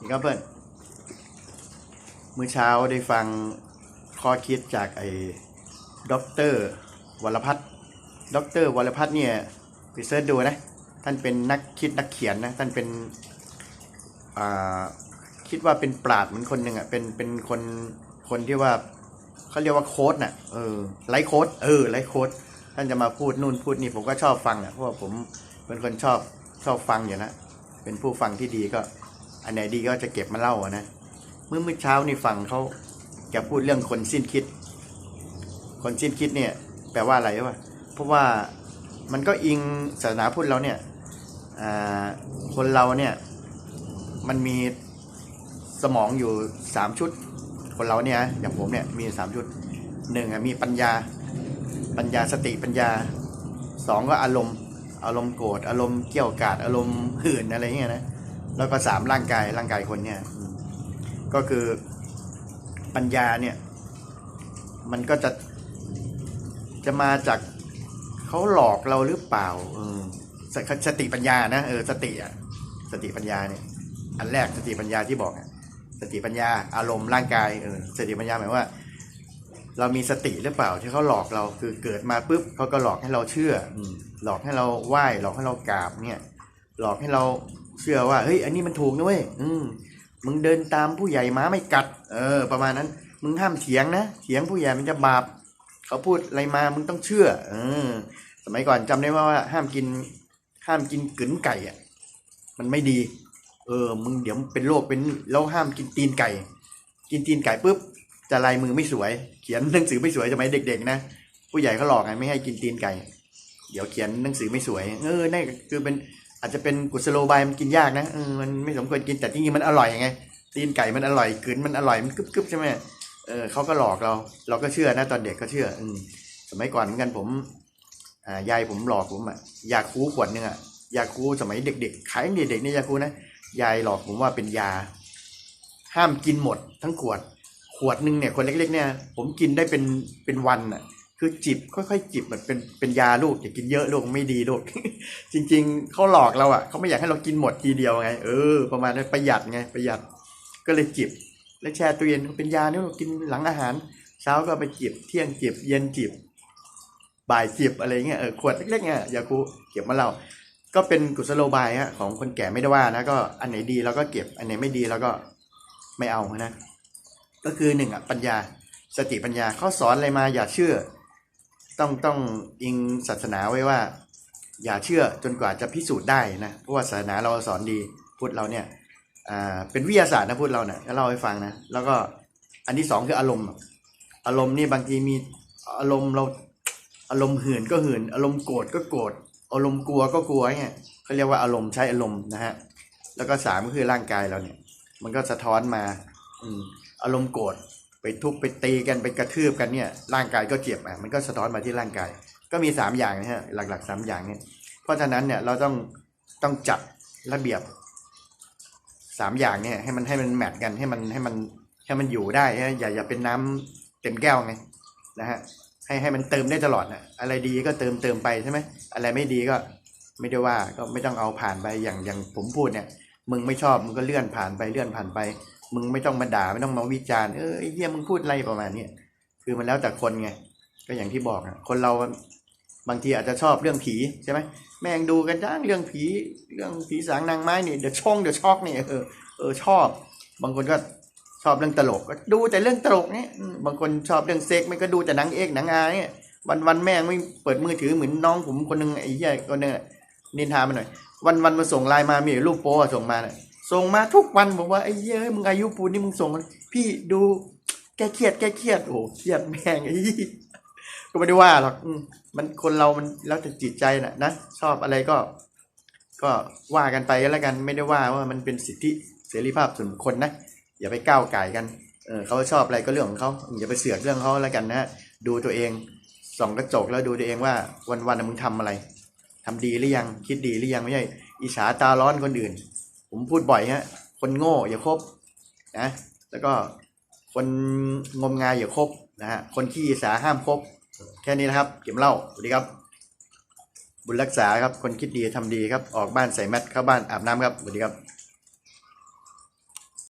นี่ครับเพื่อนเมื่อเช้าได้ฟังข้อคิดจากไอ้ด็อกเตอร์วรพัฒน์ด็อกเตอร์วรพัฒน์เนี่ยไปเสิร์ชดูนะ ท่านเป็นนักคิดนักเขียนนะ ท่านเป็นคิดว่าเป็นปราดเหมือนคนหนึ่งอะ เป็นเป็นคนคนที่ว่าเขาเรียกว่าโค้ดน่ะ เออไลฟ์โค้ดเออไลฟ์โค้ดท่านจะมาพูดนู่นพูดนี่ผมก็ชอบฟังอะเพราะว่าผมเป็นคนชอบชอบฟังอยู่นะ เป็นผู้ฟังที่ดีก็ อันไหนดีก็จะเก็บมาเล่านะเมื่อเมื่อเช้านี่ฟังเขาแกพูดเรื่องคนสิ้นคิด คนสิ้นคิดเนี่ย แปลว่าอะไรวะเพราะว่ามันก็อิงศาสนาพุทธเราเนี่ยคนเราเนี่ยมันมีสมองอยู่สามชุด คนเราเนี่ยอย่างผมเนี่ยมีสามชุดหนึ่งอะมีปัญญาปัญญาสติปัญญาสองก็อารมณ์ อารมณ์โกรธอารมณ์เกี่ยวกาดอารมณ์หื่นอะไรเงี้ยนะ แล้วก็สามร่างกายร่างกายคนเนี่ยก็คือปัญญาเนี่ย มันก็จะจะมาจากเขาหลอกเราหรือเปล่าเออสสติปัญญานะเออสติอะสติปัญญาเนี่ยอันแรกสติปัญญาที่บอกอะสติปัญญา อารมณ์ร่างกายเออสติปัญญาหมายว่า เรามีสติหรือเปล่าที่เขาหลอกเราคือเกิดมาปุ๊บเขาก็หลอกให้เราเชื่ออืหลอกให้เราไหว้หลอกให้เรากราบเนี่ย หลอกให้เรา เชื่อว่าเฮ้ยอันนี้มันถูกนะเว้ยอืมมึงเดินตามผู้ใหญ่ม้าไม่กัด เออ ประมาณนั้น มึงห้ามเถียงนะเถียงผู้ใหญ่มันจะบาปเขาพูดอะไรมามึงต้องเชื่อ เออ สมัยก่อนจำได้ว่าว่าห้ามกิน ห้ามกินกึ๋นไก่อะ มันไม่ดี เออ มึงเดี๋ยวเป็นโรคเป็นแล้วห้ามกินตีนไก่ กินตีนไก่ปุ๊บจะลายมือไม่สวย เขียนหนังสือไม่สวยสมัยเด็กๆนะผู้ใหญ่เขาหลอกไงไม่ให้กินตีนไก่ เดี๋ยวเขียนหนังสือไม่สวย เออนั่นคือเป็น อาจจะเป็นกุศโลบายมันกินยากนะเออมันไม่สมควรกินแต่จริงๆมันอร่อยไงตีนไก่มันอร่อยกลืนมันอร่อยมันกรึบๆใช่ไหมเออเขาก็หลอกเรา เราก็เชื่อนะตอนเด็กก็เชื่อ อืมสมัยก่อนเหมือนกันผมอ่ายายผมหลอกผมอะยาคูขวดหนึงอะยาคูสมัยเด็กๆขายเด็กๆนี่ยาคูนะยายหลอกผมว่าเป็นยา ห้ามกินหมด ทั้งขวด ขวดหนึ่งเนี่ยคนเล็ก ๆ เนี่ย ผมกินได้เป็นเป็นวันอะ คือจิบค่อยๆจิบเหมือนเป็นเป็นยาลูกอย่ากินเยอะลูกไม่ดีลูก จริง ๆเขาหลอกเราอะเขาไม่อยากให้เรากินหมดทีเดียวไง เออ ประมาณนั้นประหยัดไงประหยัด ก็เลยจิบ แล้วแช่ตู้เย็นเป็นยาเนี่ยกินหลังอาหาร เช้าก็ไปจิบเที่ยงจิบ เย็นจิบ บ่ายจิบอะไรเงี้ยเออขวดเล็กๆเนี่ยยาคูเก็บมาเรา ก็เป็นกุศโลบายฮะของคนแก่ไม่ได้ว่านะก็อันไหนดีเราก็เก็บอันไหนไม่ดีเราก็ไม่เอานะก็คือหนึ่งอะปัญญาสติปัญญาเขาสอนอะไรมาอย่าเชื่อ ต้องต้องอิงศาสนาไว้ว่า อย่าเชื่อจนกว่าจะพิสูจน์ได้นะเพราะว่าศาสนาเราสอนดีพุทธเราเนี่ยอ่าเป็นวิทยาศาสตร์นะพุทธเราเนี่ยเล่าให้ฟังนะแล้วก็อันที่สองคืออารมณ์ อารมณ์นี่บางทีมีอารมณ์เราอารมณ์หื่นก็หื่นอารมณ์โกรธก็โกรธอารมณ์กลัวก็กลัวเนี่ยเขาเรียกว่าอารมณ์ใช้อารมณ์นะฮะแล้วก็สามก็คือร่างกายเราเนี่ย มันก็สะท้อนมา อือารมณ์โกรธ ไปทุบไปตีกันไปกระทืบกันเนี่ย ร่างกายก็เจ็บอะมันก็สะท้อนมาที่ร่างกาย ก็มีสามอย่างนะฮะหลักๆสามอย่างเนี่ยเพราะฉะนั้นเนี่ยเราต้องต้องจัดระเบียบสามอย่างเนี่ยให้มันให้มันแมทกันให้มันให้มันให้มันอยู่ได้ฮะอย่าอย่าเป็นน้ำเต็มแก้วไงนะฮะให้ให้มันเติมได้ตลอดนะอะไรดีก็เติมเติมไปใช่ไหมอะไรไม่ดีก็ไม่ได้ว่าก็ไม่ต้องเอาผ่านไปอย่างอย่างผมพูดเนี่ย มึงไม่ชอบมึงก็เลื่อนผ่านไปเลื่อนผ่านไป มึงไม่ต้องมาด่าไม่ต้องมาวิจารณ์เออไอ้เหี้ยมึงพูดอะไรประมาณนี้คือมันแล้วแต่คนไงก็อย่างที่บอกอะคนเราบางทีอาจจะชอบเรื่องผีใช่ไหมแม่งดูกันจ้างเรื่องผีเรื่องผีสางนางไม้เนี่ยเดี๋ยวช่องเดี๋ยวช็อกเนี่ยเออเออชอบ บางคนก็ชอบเรื่องตลกก็ดูแต่เรื่องตลกเนี่ยบางคนชอบเรื่องเซ็กไม่ก็ดูแต่หนังเอกหนังอาเนี่ยวันวันแม่งไม่เปิดมือถือเหมือนน้องผมคนหนึ่งไอ้เหี้ยคนนึงนินทามาหน่อย วันวันมาส่งไลน์มามีรูปโป๊อะส่งมาเนี่ยส่งมาทุกวันบอกว่าไอ้เหี้ยเอ้ยมึงอายุปูนี่มึงส่งมาพี่ดูแกเครียดแกเครียดโอ้โหเครียดแม่งไอ้ก็ไม่ได้ว่าหรอกมันคนเรามันแล้วแต่จิตใจน่ะนะชอบอะไรก็ ก็ว่ากันไปก็แล้วกันไม่ได้ว่าว่ามันเป็นสิทธิเสรีภาพส่วนบุคคลนะอย่าไปก้าวไก่กันเออเขาชอบอะไรก็เรื่องของเขาอย่าไปเสือกเรื่องเขาแล้วกันนะฮะดูตัวเองส่องกระจกแล้วดูตัวเองว่าวันวันมึงทำอะไร ทำดีหรือยังคิดดีหรือยังไม่ใช่อิจฉาตาร้อนคนอื่น ผมพูดบ่อยฮะคนโง่อย่าคบนะแล้วก็คนงมงายอย่าคบนะฮะคนขี้อิจฉาห้ามคบแค่นี้นะครับ เก็บเล่าสวัสดีครับ บุญรักษาครับคนคิดดีทำดีครับ ออกบ้านใส่แมสเข้าบ้านอาบน้ำครับสวัสดีครับ